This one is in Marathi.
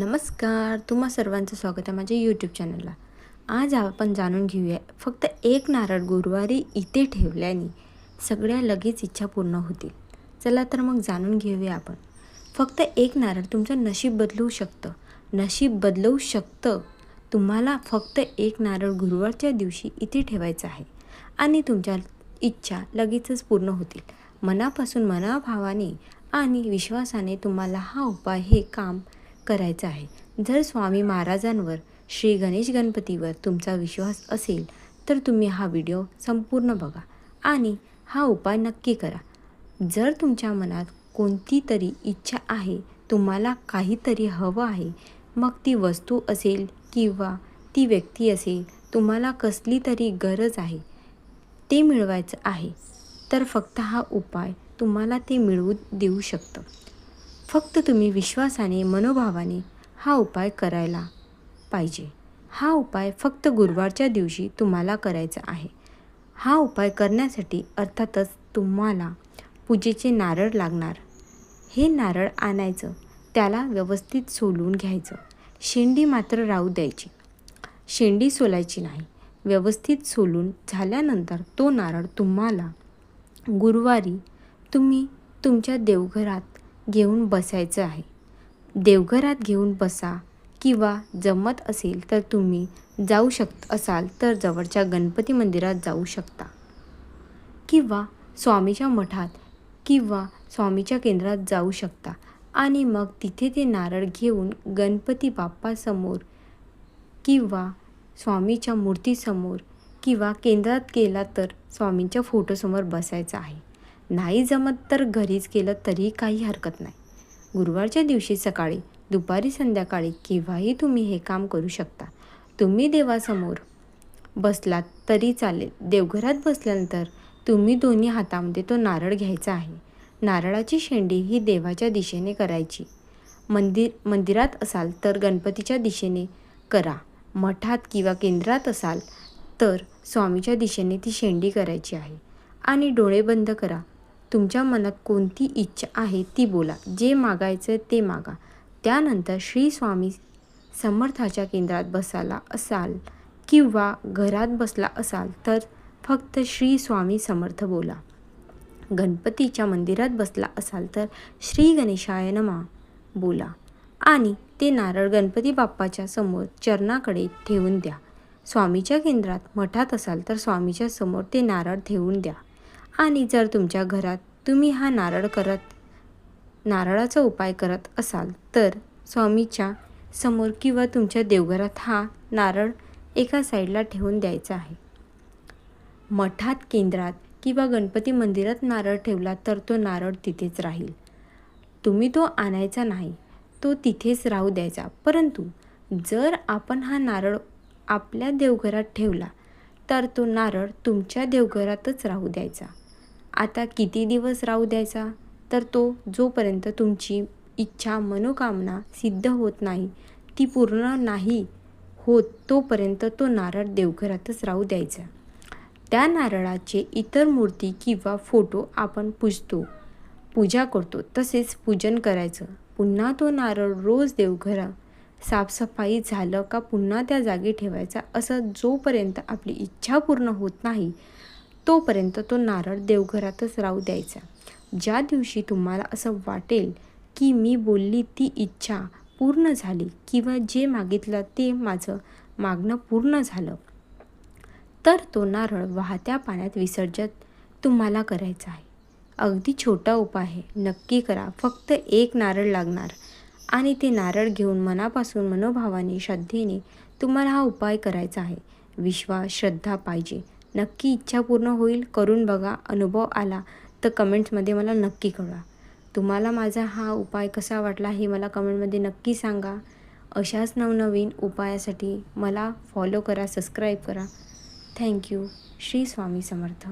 नमस्कार तुम्हा सर्वांचं स्वागत आहे माझ्या यूट्यूब चॅनलला आज आपण जाणून घेऊया फक्त एक नारळ गुरुवारी इथे ठेवल्याने सगळ्या लगेच इच्छा पूर्ण होतील. चला तर मग जाणून घेऊया आपण. फक्त एक नारळ तुमचं नशीब बदलवू शकतं. नशीब बदलवू शकतं. तुम्हाला फक्त एक नारळ गुरुवारच्या दिवशी इथे ठेवायचं आहे. आणि तुमच्या इच्छा लगेचच पूर्ण होतील. मनापासून मनाभावाने आणि विश्वासाने तुम्हाला हा उपाय हे काम करायचं आहे. जर स्वामी महाराजांवर श्री गणेश गणपतीवर तुमचा विश्वास असेल तर तुम्ही हा व्हिडिओ संपूर्ण बघा आणि हा उपाय नक्की करा. जर तुमच्या मनात कोणती तरी इच्छा आहे तुम्हाला काहीतरी हवं आहे मग ती वस्तू असेल किंवा ती व्यक्ती असेल तुम्हाला कसली तरी गरज आहे ते मिळवायचं आहे तर फक्त हा उपाय तुम्हाला ते मिळवू देऊ शकतं. फक्त तुम्ही विश्वासाने मनोभावाने हा उपाय करायला पाहिजे. हा उपाय फक्त गुरुवारच्या दिवशी तुम्हाला करायचा आहे. हा उपाय करण्यासाठी अर्थातच तुम्हाला पूजेचे नारळ लागणार. हे नारळ आणायचं त्याला व्यवस्थित सोलून घ्यायचं. शेंडी मात्र राहू द्यायची. शेंडी सोलायची नाही. व्यवस्थित सोलून झाल्यानंतर तो नारळ तुम्हाला गुरुवारी तुम्ही तुमच्या देवघरात घेऊन बसायचं आहे. देवघरात घेऊन बसा किंवा जमत असेल तर तुम्ही जाऊ शक असाल तर जवळच्या गणपती मंदिरात जाऊ शकता. किंवा स्वामीच्या मठात किंवा स्वामीच्या केंद्रात जाऊ शकता आणि मग तिथे ते नारळ घेऊन गणपती बाप्पासमोर किंवा स्वामीच्या मूर्तीसमोर किंवा केंद्रात गेला तर स्वामींच्या फोटोसमोर बसायचं आहे. नाही जमत तर घरीच केलं तरी काही हरकत नाही. गुरुवारच्या दिवशी सकाळी दुपारी संध्याकाळी केव्हाही तुम्ही हे काम करू शकता. तुम्ही देवासमोर बसलात तरी चालेल. देवघरात बसल्यानंतर तुम्ही दोन्ही हातामध्ये तो नारळ घ्यायचा आहे. नारळाची शेंडी ही देवाच्या दिशेने करायची. मंदिर मंदिरात असाल तर गणपतीच्या दिशेने करा. मठात किंवा केंद्रात असाल तर स्वामीच्या दिशेने ती शेंडी करायची आहे. आणि डोळे बंद करा. तुमच्या मनात कोणती इच्छा आहे ती बोला. जे मागायचं ते मागा. त्यानंतर श्री स्वामी समर्थाच्या केंद्रात बसायला असाल किंवा घरात बसला असाल तर फक्त श्री स्वामी समर्थ बोला. गणपतीच्या मंदिरात बसला असाल तर श्री गणेशाय नमा बोला. आणि ते नारळ गणपती बाप्पाच्या समोर चरणाकडे ठेवून द्या. स्वामीच्या केंद्रात मठात असाल तर स्वामीच्या समोर ते नारळ ठेवून द्या. आणि जर तुमच्या घरात तुम्ही हा नारळ करत नारळाचा उपाय करत असाल तर स्वामीच्या समोर किंवा तुमच्या देवघरात हा नारळ एका साईडला ठेवून द्यायचा आहे. मठात केंद्रात किंवा गणपती मंदिरात नारळ ठेवला तर तो नारळ तिथेच राहील. तुम्ही तो आणायचा नाही तो तिथेच राहू द्यायचा. परंतु जर आपण हा नारळ आपल्या देवघरात ठेवला तर तो नारळ तुमच्या देवघरातच राहू द्यायचा. आता किती दिवस राहू द्यायचा? तर तो जोपर्यंत तुमची इच्छा मनोकामना सिद्ध होत नाही ती पूर्ण नाही होत तोपर्यंत तो नारळ देवघरातच राहू द्यायचा. त्या नारळाचे इतर मूर्ती किंवा फोटो आपण पूजतो पूजा करतो तसेच पूजन करायचं. पुन्हा तो नारळ रोज देवघरा साफसफाई झालं का पुन्हा त्या जागी ठेवायचा असं जोपर्यंत आपली इच्छा पूर्ण होत नाही तोपर्यंत तो नारळ देवघरातच राहू द्यायचा. ज्या दिवशी तुम्हाला असं वाटेल की मी बोलली ती इच्छा पूर्ण झाली किंवा जे मागितलं ते माझं मागणं पूर्ण झालं तर तो नारळ वाहत्या पाण्यात विसर्जत तुम्हाला करायचा आहे. अगदी छोटा उपाय आहे. नक्की करा. फक्त एक नारळ लागणार आणि ते नारळ घेऊन मनापासून मनोभावाने श्रद्धेने तुम्हाला हा उपाय करायचा आहे. विश्वास श्रद्धा पाहिजे. नक्की इच्छा पूर्ण होईल करून बघा. अनुभव आला तर कमेंट्समध्ये मला नक्की कळवा. तुम्हाला माझा हा उपाय कसा वाटला हे मला कमेंटमध्ये नक्की सांगा. अशाच नवनवीन उपायासाठी मला फॉलो करा सबस्क्राईब करा. Thank you Shri Swami Samarth.